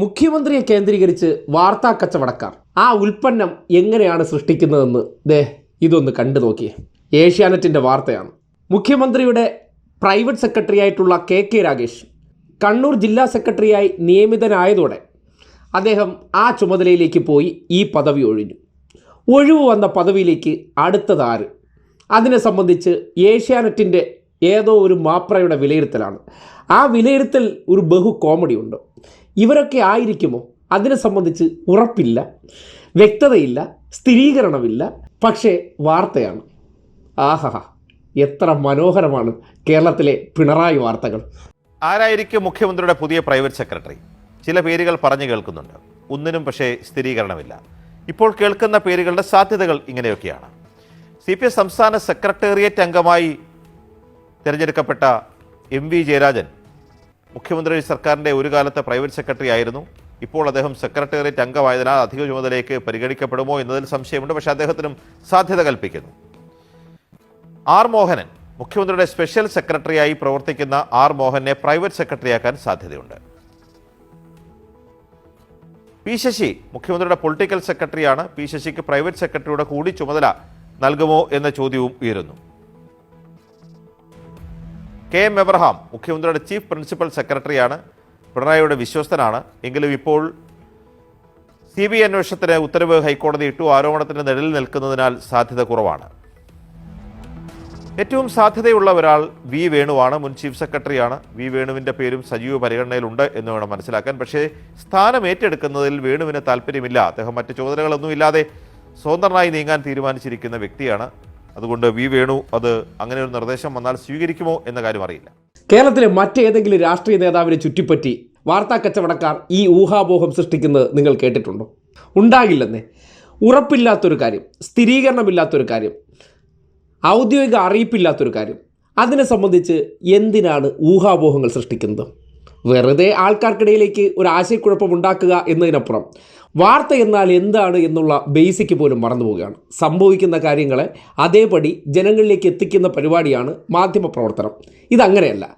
മുഖ്യമന്ത്രിയെ കേന്ദ്രീകരിച്ച് വാർത്താ കച്ചവടക്കാർ. ആ ഉൽപ്പന്നം എങ്ങനെയാണ് സൃഷ്ടിക്കുന്നതെന്ന് ദേ ഇതൊന്ന് കണ്ടു നോക്കിയേ. ഏഷ്യാനെറ്റിന്റെ വാർത്തയാണ്. മുഖ്യമന്ത്രിയുടെ പ്രൈവറ്റ് സെക്രട്ടറി ആയിട്ടുള്ള കെ കെ രാഗേഷ് കണ്ണൂർ ജില്ലാ സെക്രട്ടറിയായി നിയമിതനായതോടെ അദ്ദേഹം ആ ചുമതലയിലേക്ക് പോയി ഈ പദവി ഒഴിഞ്ഞു. ഒഴിവ് വന്ന പദവിയിലേക്ക് അടുത്തതാര് അതിനെ സംബന്ധിച്ച് ഏഷ്യാനെറ്റിന്റെ ഏതോ ഒരു മാപ്രയുടെ വിലയിരുത്തലാണ്. ആ വിലയിരുത്തൽ ഒരു ബഹു കോമഡി ഉണ്ട് ഇവരൊക്കെ ആയിരിക്കുമോ? അതിനെ സംബന്ധിച്ച് ഉറപ്പില്ല വ്യക്തതയില്ല സ്ഥിരീകരണമില്ല. പക്ഷേ വാർത്തയാണ്. ആഹാ എത്ര മനോഹരമാണ് കേരളത്തിലെ പിണറായി വാർത്തകൾ. ആരായിരിക്കും മുഖ്യമന്ത്രിയുടെ പുതിയ പ്രൈവറ്റ് സെക്രട്ടറി? ചില പേരുകൾ പറഞ്ഞു കേൾക്കുന്നുണ്ട്. ഒന്നിനും പക്ഷേ സ്ഥിരീകരണമില്ല. ഇപ്പോൾ കേൾക്കുന്ന പേരുകളുടെ സാധ്യതകൾ ഇങ്ങനെയൊക്കെയാണ്. സി പി എസ് സംസ്ഥാന സെക്രട്ടേറിയറ്റ് അംഗമായി തിരഞ്ഞെടുക്കപ്പെട്ട എം വി ജയരാജൻ മുഖ്യമന്ത്രി സർക്കാരിന്റെ ഒരു കാലത്തെ പ്രൈവറ്റ് സെക്രട്ടറി ആയിരുന്നു. ഇപ്പോൾ അദ്ദേഹം സെക്രട്ടേറിയറ്റ് അംഗമായതിനാൽ അധിക ചുമതലയ്ക്ക് പരിഗണിക്കപ്പെടുമോ എന്നതിൽ സംശയമുണ്ട്. പക്ഷേ അദ്ദേഹത്തിനും സാധ്യത കൽപ്പിക്കുന്നു. ആർ മോഹനൻ മുഖ്യമന്ത്രിയുടെ സ്പെഷ്യൽ സെക്രട്ടറിയായി പ്രവർത്തിക്കുന്ന ആർ മോഹനെ പ്രൈവറ്റ് സെക്രട്ടറിയാക്കാൻ സാധ്യതയുണ്ട്. പി ശശി മുഖ്യമന്ത്രിയുടെ പൊളിറ്റിക്കൽ സെക്രട്ടറിയാണ്. പി ശശിക്ക് പ്രൈവറ്റ് സെക്രട്ടറിയുടെ കൂടി ചുമതല നൽകുമോ എന്ന ചോദ്യവും ഉയരുന്നു. കെ എം എബ്രഹാം മുഖ്യമന്ത്രിയുടെ ചീഫ് പ്രിൻസിപ്പൽ സെക്രട്ടറിയാണ്. പിണറായിയുടെ വിശ്വസ്തനാണ്. എങ്കിലും ഇപ്പോൾ സി ബി ഐ അന്വേഷണത്തിന് ഉത്തരവ് ഹൈക്കോടതി ഇട്ടു. ആരോപണത്തിന് നിഴലിൽ നിൽക്കുന്നതിനാൽ സാധ്യത കുറവാണ്. ഏറ്റവും സാധ്യതയുള്ള ഒരാൾ വി വേണുവാണ്. മുൻ ചീഫ് സെക്രട്ടറിയാണ്. വി വേണുവിന്റെ പേരും സജീവ പരിഗണനയിലുണ്ട് എന്ന് വേണം മനസ്സിലാക്കാൻ. പക്ഷേ സ്ഥാനം ഏറ്റെടുക്കുന്നതിൽ വേണുവിന് താല്പര്യമില്ല അദ്ദേഹം മറ്റ് ചോദനകളൊന്നുമില്ലാതെ സ്വതന്ത്രനായി നീങ്ങാൻ തീരുമാനിച്ചിരിക്കുന്ന വ്യക്തിയാണ്. അതുകൊണ്ട് വി വേണു അത് അങ്ങനെ ഒരു നിർദ്ദേശം വന്നാൽ സ്വീകരിക്കുമോ എന്ന കാര്യം അറിയില്ല. കേരളത്തിലെ മറ്റേതെങ്കിലും രാഷ്ട്രീയ നേതാവിനെ ചുറ്റിപ്പറ്റി വാർത്താ കച്ചവടക്കാർ ഈ ഊഹാപോഹം സൃഷ്ടിക്കുന്നത് നിങ്ങൾ കേട്ടിട്ടുണ്ടോ? ഉണ്ടാകില്ലെന്നേ. ഉറപ്പില്ലാത്തൊരു കാര്യം സ്ഥിരീകരണമില്ലാത്തൊരു കാര്യം ഔദ്യോഗിക അറിയിപ്പില്ലാത്തൊരു കാര്യം. അതിനെ സംബന്ധിച്ച് എന്തിനാണ് ഊഹാപോഹങ്ങൾ സൃഷ്ടിക്കുന്നത്? വെറുതെ ആൾക്കാർക്കിടയിലേക്ക് ഒരു ആശയക്കുഴപ്പം ഉണ്ടാക്കുക എന്നതിനപ്പുറം വാർത്ത എന്നാൽ എന്താണ് എന്നുള്ള ബേസിക്ക് പോലും മറന്നു പോവുകയാണ്. സംഭവിക്കുന്ന കാര്യങ്ങളെ അതേപടി ജനങ്ങളിലേക്ക് എത്തിക്കുന്ന പരിപാടിയാണ് മാധ്യമപ്രവർത്തനം ഇതങ്ങനെയല്ല.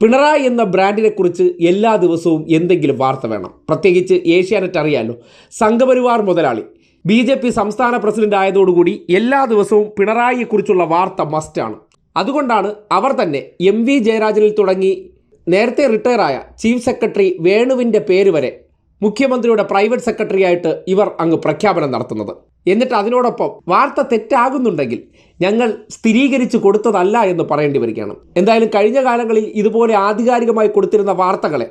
പിണറായി എന്ന ബ്രാൻഡിനെക്കുറിച്ച് എല്ലാ ദിവസവും എന്തെങ്കിലും വാർത്ത വേണം. പ്രത്യേകിച്ച് ഏഷ്യാനെറ്റ് അറിയാലോ. സംഘപരിവാർ മുതലാളി. ബി ജെ പി സംസ്ഥാന പ്രസിഡന്റ് ആയതോടുകൂടി എല്ലാ ദിവസവും പിണറായിയെക്കുറിച്ചുള്ള വാർത്ത മസ്റ്റാണ് അതുകൊണ്ടാണ് അവർ തന്നെ എം വി ജയരാജനിൽ തുടങ്ങി നേരത്തെ റിട്ടയറായ ചീഫ് സെക്രട്ടറി വേണുവിന്റെ പേര് വരെ മുഖ്യമന്ത്രിയുടെ പ്രൈവറ്റ് സെക്രട്ടറിയായിട്ട് ഇവർ അങ്ങ് പ്രഖ്യാപനം നടത്തുന്നത്. എന്നിട്ട് അതിനോടൊപ്പം വാർത്ത തെറ്റാകുന്നുണ്ടെങ്കിൽ ഞങ്ങൾ സ്ഥിരീകരിച്ചു കൊടുത്തതല്ല എന്ന് പറയേണ്ടി വരികയാണ്. എന്തായാലും കഴിഞ്ഞ കാലങ്ങളിൽ ഇതുപോലെ ആധികാരികമായി കൊടുത്തിരുന്ന വാർത്തകളെ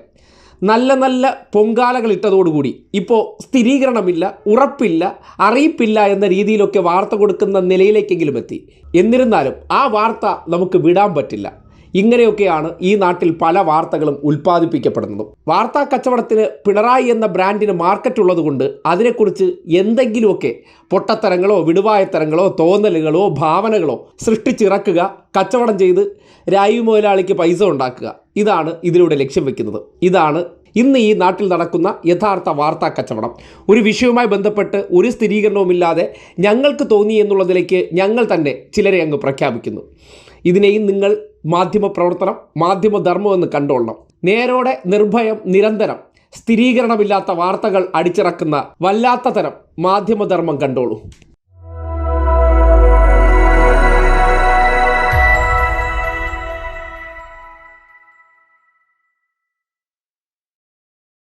നല്ല നല്ല പൊങ്കാലകൾ ഇട്ടതോടുകൂടി ഇപ്പോൾ സ്ഥിരീകരണമില്ല ഉറപ്പില്ല അറിയിപ്പില്ല എന്ന രീതിയിലൊക്കെ വാർത്ത കൊടുക്കുന്ന നിലയിലേക്കെങ്കിലും എത്തി. എന്നിരുന്നാലും ആ വാർത്ത നമുക്ക് വിടാൻ പറ്റില്ല. ഇങ്ങനെയൊക്കെയാണ് ഈ നാട്ടിൽ പല വാർത്തകളും ഉൽപ്പാദിപ്പിക്കപ്പെടുന്നതും. വാർത്താ കച്ചവടത്തിന് പിണറായി എന്ന ബ്രാൻഡിന് മാർക്കറ്റ് ഉള്ളതുകൊണ്ട് അതിനെക്കുറിച്ച് എന്തെങ്കിലുമൊക്കെ പൊട്ടത്തരങ്ങളോ വിടുവായത്തരങ്ങളോ തോന്നലുകളോ ഭാവനകളോ സൃഷ്ടിച്ചിറക്കുക കച്ചവടം ചെയ്ത് രായു മുതലാളിക്ക് പൈസ ഉണ്ടാക്കുക. ഇതാണ് ഇതിലൂടെ ലക്ഷ്യം വെക്കുന്നത്. ഇതാണ് ഇന്ന് ഈ നാട്ടിൽ നടക്കുന്ന യഥാർത്ഥ വാർത്താ കച്ചവടം. ഒരു വിഷയവുമായി ബന്ധപ്പെട്ട് ഒരു സ്ഥിരീകരണവുമില്ലാതെ ഞങ്ങൾക്ക് തോന്നി എന്നുള്ളതിലേക്ക് ഞങ്ങൾ തന്നെ ചിലരെ അങ്ങ് പ്രഖ്യാപിക്കുന്നു. ഇതിനെയും നിങ്ങൾ മാധ്യമപ്രവർത്തനം മാധ്യമധർമ്മം എന്ന് കണ്ടോളണം. നേരോടെ നിർഭയം നിരന്തരം സ്ഥിരീകരണമില്ലാത്ത വാർത്തകൾ അടിച്ചിറക്കുന്ന വല്ലാത്ത തരം മാധ്യമധർമ്മം കണ്ടോളൂ.